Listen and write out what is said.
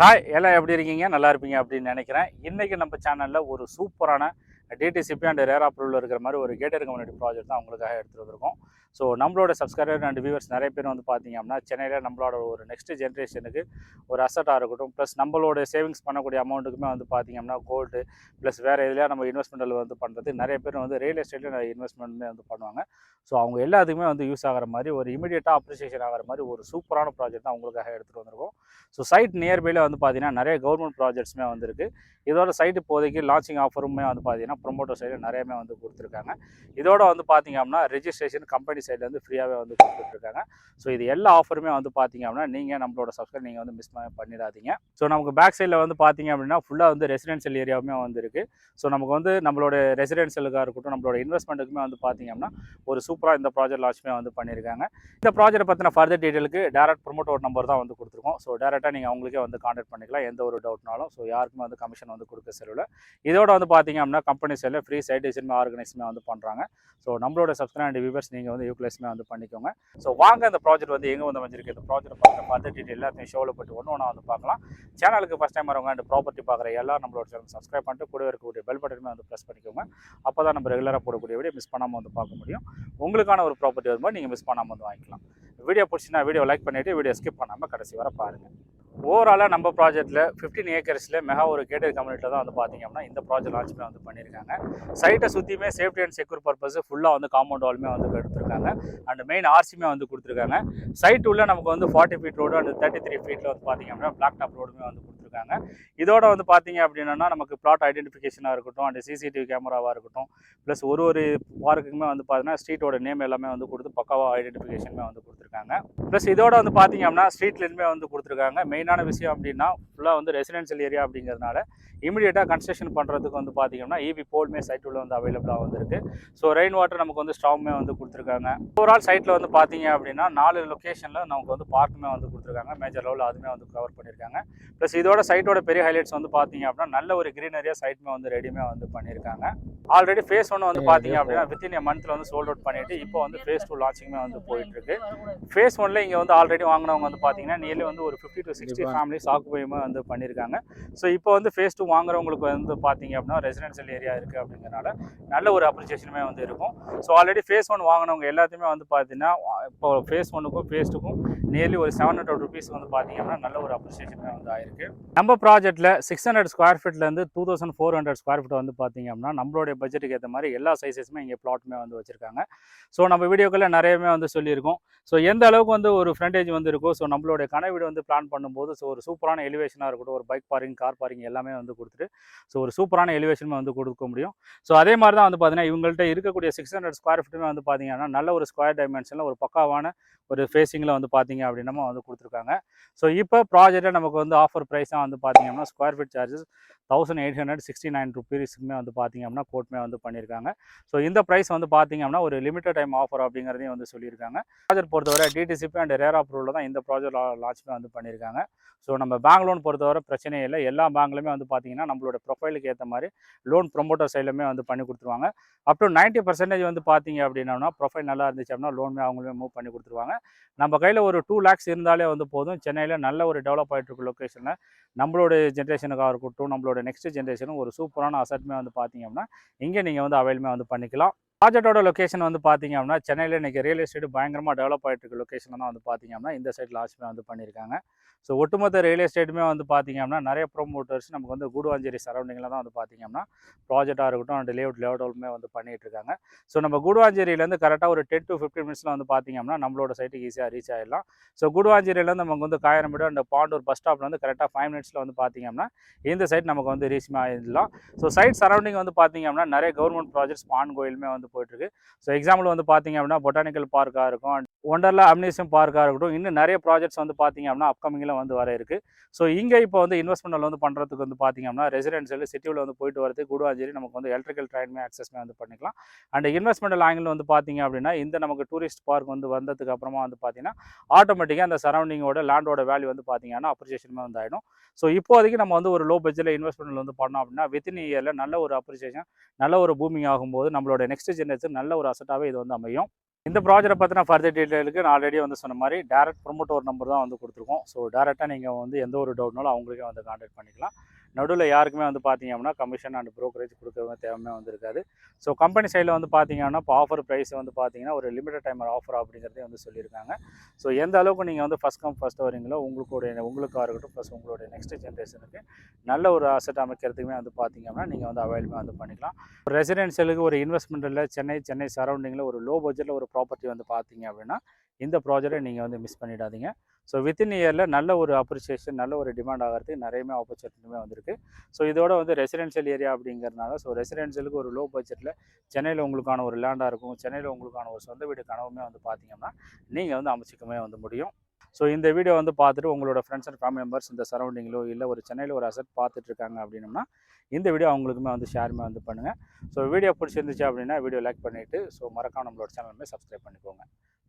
Hi எல்லாம் எப்படி இருக்கீங்க? நல்லா இருப்பீங்க அப்படின்னு நினைக்கிறேன். இன்றைக்கி நம்ம சேனலில் ஒரு சூப்பரான டிடிசிபி அண்ட் ரேர் அப்ரூவல் இருக்கிற மாதிரி ஒரு கேட்டர் கம்யூனிட்டி ப்ராஜெக்ட் தான் உங்களுக்காக எடுத்துகிட்டு வந்திருக்கோம். ஸோ நம்மளோட சப்ஸ்கிரைபர் அண்ட் வியூவர்ஸ் நிறைய பேர் வந்து பார்த்தீங்க அப்படின்னா சென்னையில் நம்மளோட ஒரு நெக்ஸ்ட் ஜென்ரேஷனுக்கு ஒரு அசட்டாக இருக்கட்டும் ப்ளஸ் நம்மளோட சேவிங்ஸ் பண்ணக்கூடிய அமௌண்ட்டுக்குமே வந்து பார்த்தீங்க அப்படின்னா கோல்டு ப்ளஸ் வேறு எதுலையா நம்ம இன்வெஸ்ட்மெண்ட்டில் வந்து பண்ணுறது நிறைய பேர் வந்து ரியல் எஸ்டேட்டில் நிறைய இன்வெஸ்ட்மெண்ட்டுமே வந்து பண்ணுவாங்க. ஸோ அவங்க எல்லாத்துக்குமே வந்து யூஸ் ஆகிற மாதிரி ஒரு இமீடியட்டாக அப்ரிசியேஷன் ஆகிற மாதிரி ஒரு சூப்பரான ப்ராஜெக்ட் தான் உங்களுக்காக எடுத்துகிட்டு வந்திருக்கோம். ஸோ சைட் நியர்பையில் வந்து பார்த்தீங்கன்னா நிறைய கவர்மெண்ட் ப்ராஜெக்ட்ஸுமே வந்திருக்கு. இதோட சைட் இப்போதைக்கு லான்ச்சிங் ஆஃபருமே வந்து பார்த்தீங்கன்னா ப்ரொமோட்டர் சைடு நிறையமே வந்து கொடுத்துருக்காங்க. இதோட வந்து பார்த்தீங்க அப்படின்னா ரெஜிஸ்ட்ரேஷன் கம்பெனி சைட்லேருந்து ஃப்ரீயாகவே வந்து கொடுத்துட்ருக்காங்க. ஸோ இது எல்லா ஆஃபருமே வந்து பார்த்தீங்க அப்படின்னா நீங்கள் நம்மளோட சப்ஸ்கிரைப் நீங்கள் வந்து மிஸ் பண்ணிடாதீங்க. ஸோ நமக்கு பேக் சைடில் வந்து பார்த்தீங்க அப்படின்னா ஃபுல்லாக வந்து ரெசிடென்ஷியல் ஏரியாவுமே வந்து இருக்குது ஸோ நமக்கு வந்து நம்மளோட ரெசிடென்ஷியலுக்காக இருக்கட்டும் நம்மளோட இன்வெஸ்ட்மெண்ட்டுக்குமே வந்து பார்த்தீங்க அப்படின்னா ஒரு சூப்பராக இந்த ப்ராஜெக்ட் லான்ச்சுமே வந்து பண்ணியிருக்காங்க இந்த ப்ராஜெக்ட் பற்றின ஃபர்தர் டீட்டெயிலுக்கு டேரக்ட் ப்ரொமோட்டர் நம்பர் தான் வந்து கொடுத்துருக்கோம். ஸோ டேரெக்டாக நீங்கள் அவங்களுக்கே வந்து கான்டாக்ட் பண்ணிக்கலாம் எந்த ஒரு டவுட்னாலும் ஸோ யாருக்குமே வந்து கமிஷன் வந்து கொடுக்க செலவில் இதோட வந்து பார்த்தீங்க அப்படின்னா கம்பெனி சைடில் ஃப்ரீ சைட்டேஷன் ஆர்கனைஸ்மே வந்து பண்ணுறாங்க ஸோ நம்மளோட சப்ஸ்கிரைப் அண்ட் வியூவர்ஸ் நீங்கள் வந்து யூட்டிலைஸ்மே வந்து பண்ணிக்கோங்க. ஸோ வாங்க இந்த ப்ராஜெக்ட் வந்து எங்கே வந்து அமைஞ்சிருக்கு? இந்த ப்ராஜெக்ட் பார்க்குற பார்த்து டீட்டெயில் எல்லாத்தையும் ஷோவில் போட்டு ஒன்று ஒன்றா வந்து பார்க்கலாம். சேனலுக்கு ஃபஸ்ட் டைம் வரவங்க அந்த ப்ராப்பர்ட்டி பார்க்குற எல்லாம் நம்மளோட சேனல் சப்ஸ்கிரைப் பண்ணிட்டு கூட இருக்கக்கூடிய பெல் பட்டனுமே வந்து ப்ரெஸ் பண்ணிக்கோங்க. அப்போ தான் நம்ம ரெகுலராக போடக்கூடிய வீடியோ மிஸ் பண்ணாமல் வந்து பார்க்க முடியும். உங்களுக்கான ஒரு ப்ராப்பர்ட்டி வரும்போது நீங்கள் மிஸ் பண்ணாமல் வந்து வாங்கிக்கலாம். வீடியோ பிடிச்சின்னா வீடியோ லைக் பண்ணிவிட்டு வீடியோ ஸ்கிப் பண்ணாமல் கடைசி வர பாருங்கள் ஓவராலாக நம்ம ப்ராஜெக்ட்டில் ஃபிஃப்டீன் ஏக்கர்ஸில் மெகா ஒரு கேட்டர் கம்யூனிட்டியில் தான் வந்து பார்த்திங்க அப்படின்னா இந்த ப்ராஜெக்ட் லான்ச்சுமே வந்து பண்ணியிருக்காங்க சைட்டை சுற்றியுமே சேஃப்டி அண்ட் செக்யூர் பர்பஸ் ஃபுல்லாக வந்து காம்பவுண்ட் வாலுமே வந்து எடுத்திருக்காங்க. அண்ட் மெயின் ஆர்சியுமே வந்து கொடுத்துருக்காங்க. சைட் உள்ள நமக்கு வந்து forty feet road and thirty three ஃபீட்டில் வந்து பார்த்தீங்க அப்படின்னா பிளாக் டாப் ரோடுமே வந்து கொடுத்துருக்காங்க. இதோட வந்து பார்த்தீங்க அப்படின்னா நமக்கு பிளாட் ஐடென்டிஃபிகேஷனாக இருக்கட்டும் அண்ட் சிசிடிவி கேமராவாக இருக்கட்டும் ப்ளஸ் ஒரு ஒரு பார்க்குக்குமே வந்து பார்த்தீங்கன்னா ஸ்ட்ரீட்டோட நேம் எல்லாமே வந்து கொடுத்து பக்காவாக ஐடென்டிஃபிகேஷனுமே வந்து கொடுத்துருக்காங்க. ப்ளஸ் இதோட வந்து பார்த்தீங்க அப்படின்னா ஸ்ட்ரீட் லைனுமே வந்து கொடுத்துருக்காங்க. மெயினான விஷயம் அப்படின்னா ஃபுல்லாக வந்து ரெசிடென்ஷியல் ஏரியா அப்படிங்கிறதுனால இமீடியட்டாக கன்ஸ்ட்ரக்ஷன் பண்ணுறதுக்கு வந்து பார்த்தீங்கன்னா இபி போல்மே சைட் உள்ள வந்து அவைலபிளாக வந்துருக்கு. ஸோ ரெயின் வாட்டர் நமக்கு வந்து ஸ்டாவுமே வந்து கொடுத்துருக்காங்க. ஓவரால் சைட்டில் வந்து பார்த்தீங்க அப்படின்னா நாலு லொக்கேஷனில் நமக்கு வந்து பார்க்குமே வந்து கொடுத்துருக்காங்க. மேஜர் லெவலில் அதுவுமே வந்து கவர் பண்ணியிருக்காங்க ப்ளஸ் இதோட சைட்டோட பெரிய ஹைலைட்ஸ் வந்து பார்த்தீங்க அப்படின்னா நல்ல ஒரு க்ரீனரியாக சைட்டுமே வந்து ரெடியுமே வந்து பண்ணியிருக்காங்க ஆல்ரெடி ஃபேஸ் ஒன்று வந்து பார்த்தீங்க அப்படின்னா வித்தின் எ மந்த்தில் வந்து சோல்ட் அவுட் பண்ணிட்டு இப்போ வந்து ஃபேஸ் டூ லான்ச்சிங்குமே வந்து போயிட்டு இருக்கு ஃபேஸ் ஒன்ல இங்கே வந்து ஆல்ரெடி வாங்கினவங்க வந்து பார்த்தீங்கன்னா நியர்லி வந்து ஒரு ஃபிஃப்டி டு சிக்ஸ்டி ஃபேமிலிஸ் ஆக்குபையுமே வந்து பண்ணியிருக்காங்க ஸோ இப்போ வந்து ஃபேஸ் டூ வாங்குறவங்களுக்கு வந்து பார்த்தீங்க அப்படின்னா ரெசிடென்ஷியல் ஏரியா இருக்குது அப்படிங்கிறனால நல்ல ஒரு அப்ரிசியேஷனுமே வந்து இருக்கும். ஸோ ஆல்ரெடி ஃபேஸ் ஒன் வாங்கினவங்க எல்லாத்தையுமே வந்து பார்த்தீங்கன்னா இப்போ ஃபேஸ் ஒன்றுக்கும் ஃபேஸ் டூக்கும் நியர்லி ஒரு செவன் ஹண்ட்ரட் ருபீஸ் வந்து பார்த்தீங்க அப்படின்னா நல்ல ஒரு அப்ரிசியேஷனுமே வந்து ஆயிருக்கு. நம்ம ப்ராஜெக்ட்டில் six hundred square ஃபீட்லேருந்து two thousand four hundred square feet வந்து பார்த்தீங்க அப்படின்னா நம்மளுடைய பட்ஜெட்டுக்கு ஏற்ற மாதிரி எல்லா சைஸஸுமே இங்கே பிளாட்டுமே வந்து வச்சுருக்காங்க. ஸோ நம்ம வீடியோக்களில் நிறையவே வந்து சொல்லியிருக்கோம். ஸோ எந்த அளவுக்கு வந்து ஒரு ஃப்ரண்டேஜ் வந்து இருக்கோ ஸோ நம்மளுடைய கனவு வீடு வந்து பிளான் பண்ணும்போது ஸோ ஒரு சூப்பரான எலிவேஷனாக இருக்கட்டும் ஒரு பைக் பார்க்கிங் கார் பார்க்கிங் எல்லாமே வந்து கொடுத்துட்டு ஸோ ஒரு சூப்பரான எலிவேஷனுமே வந்து கொடுக்க முடியும். ஸோ அதே மாதிரி தான் வந்து பார்த்தீங்கன்னா இவங்கள்ட்ட இருக்கக்கூடிய சிக்ஸ் ஹண்ட்ரட் ஸ்கொயர் ஃபீட்டுமே வந்து பார்த்தீங்கன்னா நல்ல ஒரு ஸ்கொயர் டைமென்ஷனில் ஒரு பக்காவான ஒரு ஃபேஸிங்கில் வந்து பார்த்தீங்க அப்படின்னா வந்து கொடுத்துருக்காங்க. ஸோ இப்போ ப்ராஜெக்ட்டில் நமக்கு வந்து ஆஃபர் ப்ரைஸாக வந்து பார்த்தீங்கன்னா square feet charges thousand eight hundred sixty nine ருபீஸுக்குமே வந்து பார்த்திங்க அப்படின்னா கோட்மே வந்து பண்ணியிருக்காங்க. ஸோ இந்த ப்ரைஸ் வந்து பார்த்தீங்க அப்படின்னா ஒரு லிமிடெட் டைம் ஆஃபர் அப்படிங்கிறதையும் வந்து சொல்லியிருக்காங்க. ப்ராஜெக்ட் பொறுத்தவரை டிடிசிபி அண்ட் ரேர் அப்ரூவில் தான் இந்த ப்ராஜெக்ட் லான்ச்மே வந்து பண்ணியிருக்காங்க. ஸோ நம்ம பேங்க் லோன் பொறுத்தவரை பிரச்சனையே இல்லை. எல்லா பேங்க்லையுமே வந்து பார்த்தீங்கன்னா நம்மளோட ப்ரொஃபைலுக்கு ஏற்ற மாதிரி லோன் ப்ரொமோட்டர் சைட்லையுமே வந்து பண்ணி கொடுத்துருவாங்க. அப் டு நைன்ட்டி பர்சன்டேஜ் வந்து பார்த்தீங்க அப்படின்னா ப்ரொஃபைல் நல்லா இருந்துச்சு அப்படின்னா லோனுமே அவங்களுமே மூவ் பண்ணி கொடுத்துருவாங்க. நம்ம கையில் ஒரு டூ லேக்ஸ் இருந்தாலே வந்து போதும். சென்னையில் நல்ல ஒரு டெவலப் ஆகிட்டு இருக்க லொக்கேஷனில் நம்மளோட ஜென்ரேஷனுக்காக இருக்கட்டும் நம்மளோட நெக்ஸ்ட் ஜென்ரேஷனும் ஒரு சூப்பரான அசட்மே வந்து பார்த்தீங்க அப்படின்னா இங்கே நீங்கள் வந்து அவைலமே வந்து பண்ணிக்கலாம். ப்ராஜெக்டோட லொக்கேஷன் வந்து பார்த்தீங்க அப்படின்னா சென்னையில் இன்றைக்கி ரியல் எஸ்டேட் பயங்கரமாக டெவலப் ஆகிட்டு இருக்க லொக்கேஷனில் தான் வந்து பார்த்தீங்க அப்படின்னா இந்த சைட் லாஸ்ட்மே வந்து பண்ணியிருக்காங்க. ஸோ ஒட்டுமொத்த ரியல் எஸ்டேட்டுமே வந்து பார்த்தீங்க அப்படின்னா நிறைய ப்ரோமோட்டர்ஸ் நமக்கு வந்து கூடுவாஞ்சேரி சரௌண்டிங்கில் தான் வந்து பார்த்தீங்க அப்படின்னா ப்ராஜெக்டாக இருக்கட்டும் அண்ட் லேவுட் லேஅவுட்மே வந்து பண்ணிகிட்டு இருக்காங்க ஸோ நம்ம கூடுவாஞ்சேரியிலேருந்து கரெக்டாக ஒரு டென் டு ஃபிஃப்டின் மினிட்ஸில் வந்து பார்த்தீங்க அப்படின்னா நம்மளோட சைட்டுக்கு ஈஸியாக ரீச் ஆகிடலாம் ஸோ கூடுவாஞ்சேரியிலேருந்து நமக்கு வந்து காயரம்பேடு அண்ட் பாண்டூர் பஸ் ஸ்டாப்பில் வந்து கரெக்டாக ஃபைவ் மினிட்ஸில் வந்து பார்த்தீங்க அப்படின்னா இந்த சைட் நமக்கு வந்து ரீச்மே ஆகிடலாம் ஸோ சைட் சரௌண்டிங் வந்து பார்த்தீங்க அப்படின்னா நிறைய கவர்மெண்ட் ப்ராஜெக்ட்ஸ் பான் கோயிலுமே வந்து போயிட்டுருக்கு. ஸோ எக்ஸாம்பிள் வந்து பார்த்தீங்க அப்படின்னா பொட்டானிக்கல் பார்க்காக இருக்கும். அண்ட் ஒண்டர்லா அம்னேஷியம் பார்க்காக இருக்கட்டும் இன்னும் நிறைய ப்ராஜெக்ட்ஸ் வந்து பார்த்தீங்க அப்படின்னா அப்கமிங்கில் வந்து வர இருக்குது ஸோ இங்கே இப்போ வந்து இன்வெஸ்ட்மெண்ட் வந்து பண்ணுறதுக்கு வந்து பார்த்தீங்க அப்படின்னா ரெசிடென்ஷியல் சிட்டியில் வந்து போயிட்டு வரது குடுவாஞ்சேரி நமக்கு வந்து எலக்ட்ரிக்கல் ட்ரெயின்மே ஆக்சஸ்மே வந்து பண்ணிக்கலாம். அண்ட் இன்வெஸ்ட்மெண்ட் ஆங்கிள் வந்து பார்த்தீங்க அப்படின்னா இந்த நமக்கு டூரிஸ்ட் பார்க் வந்து வந்ததுக்கு அப்புறமா வந்து பார்த்தீங்கன்னா ஆட்டோமேட்டிக்காக அந்த சரௌண்டிங்கோட லேண்டோட வேல்யூ வந்து பார்த்தீங்கன்னா அப்ரிசியேஷனுமே வந்து ஆகிடும் ஸோ இப்போதைக்கு நம்ம வந்து ஒரு லோ பட்ஜெட்டில் இன்வெஸ்ட்மெண்ட் வந்து பண்ணோம் அப்படின்னா வித்தின் இயரில் நல்ல ஒரு அப்ரிசியேஷன் நல்ல ஒரு பூமிங் ஆகும்போது நம்மளோட நெக்ஸ்ட் ஜென்ரேஷன் நல்ல ஒரு அசட்டாகவே இது வந்து அமையும். இந்த ப்ராஜெக்ட்டை பற்றின ஃபர்தர் டீட்டெயிலுக்கு நான் ஆல்ரெடி வந்து சொன்ன மாதிரி டேரக்ட் ப்ரொமோட்டர் நம்பர் தான் வந்து கொடுத்துருக்கோம். ஸோ டேரெக்டாக நீங்கள் வந்து எந்த ஒரு டவுட்னாலும் அவங்களுக்கே வந்து கான்டாக்ட் பண்ணிக்கலாம். நடுவில் யாருக்குமே வந்து பார்த்தீங்க அப்படின்னா கமிஷன் அண்ட் ப்ரோக்கரேஜ் கொடுக்கவே தேவையுமே வந்து இருக்காது ஸோ கம்பெனி சைடில் வந்து பார்த்தீங்கன்னா இப்போ ஆஃபர் ப்ரைஸ் வந்து பார்த்தீங்கன்னா ஒரு லிமிடெட் டைமர் ஆஃபர் அப்படிங்கிறதே வந்து சொல்லியிருக்காங்க. ஸோ எந்த அளவுக்கு நீங்கள் வந்து ஃபஸ்ட் கம் ஃபஸ்ட் வரீங்களோ உங்களுடைய உங்களுக்காக இருக்கட்டும் ப்ளஸ் உங்களுடைய நெக்ஸ்ட் ஜென்ரேஷனுக்கு நல்ல ஒரு அசட் அமைக்கிறதுக்குமே வந்து பார்த்தீங்கன்னா நீங்கள் வந்து அவைலபிளாக வந்து பண்ணிக்கலாம். ரெசிடென்ஷியலுக்கு ஒரு இன்வெஸ்ட்மெண்ட்டில் சென்னை சென்னை சரௌண்டிங்கில் ஒரு லோ பட்ஜெட்டில் ஒரு ப்ராப்பர்ட்டி வந்து பார்த்தீங்க அப்படின்னா இந்த ப்ராஜெக்டை நீங்கள் வந்து மிஸ் பண்ணிடாதீங்க. ஸோ வித்தின் இயரில் நல்ல ஒரு அப்ரிசியேஷன் நல்ல ஒரு டிமாண்ட் ஆகிறதுக்கு நிறையமே ஆப்பர்ச்சுனிட்டியுமே வந்திருக்கு. ஸோ இதோட வந்து ரெசிடென்ஷியல் ஏரியா அப்படிங்கிறனால ஸோ ரெசிடென்ஷியலுக்கு ஒரு லோ பட்ஜெட்டில் சென்னையில் உங்களுக்கான ஒரு லேண்டாக இருக்கும் சென்னையில் உங்களுக்கான ஒரு சொந்த வீடு கனவுமே வந்து பார்த்தீங்கன்னா நீங்கள் வந்து அமைச்சிக்கமே வந்து முடியும். ஸோ இந்த வீடியோ வந்து பார்த்துட்டு உங்களோட ஃப்ரெண்ட்ஸ் அண்ட் ஃபேமிலி மெம்பர்ஸ் இந்த சரௌண்டிங்கிலோ இல்லை ஒரு சென்னையில் ஒரு அசட் பார்த்துட்டு இருக்காங்க அப்படின்னம்னா இந்த வீடியோ அவங்களுக்குமே வந்து ஷேருமே வந்து பண்ணுங்கள் ஸோ வீடியோ பிடிச்சிருந்துச்சு அப்படின்னா வீடியோ லைக் பண்ணிவிட்டு ஸோ மறக்காம நம்மளோட சேனலுமே சப்ஸ்கிரைப் பண்ணிக்கோங்க.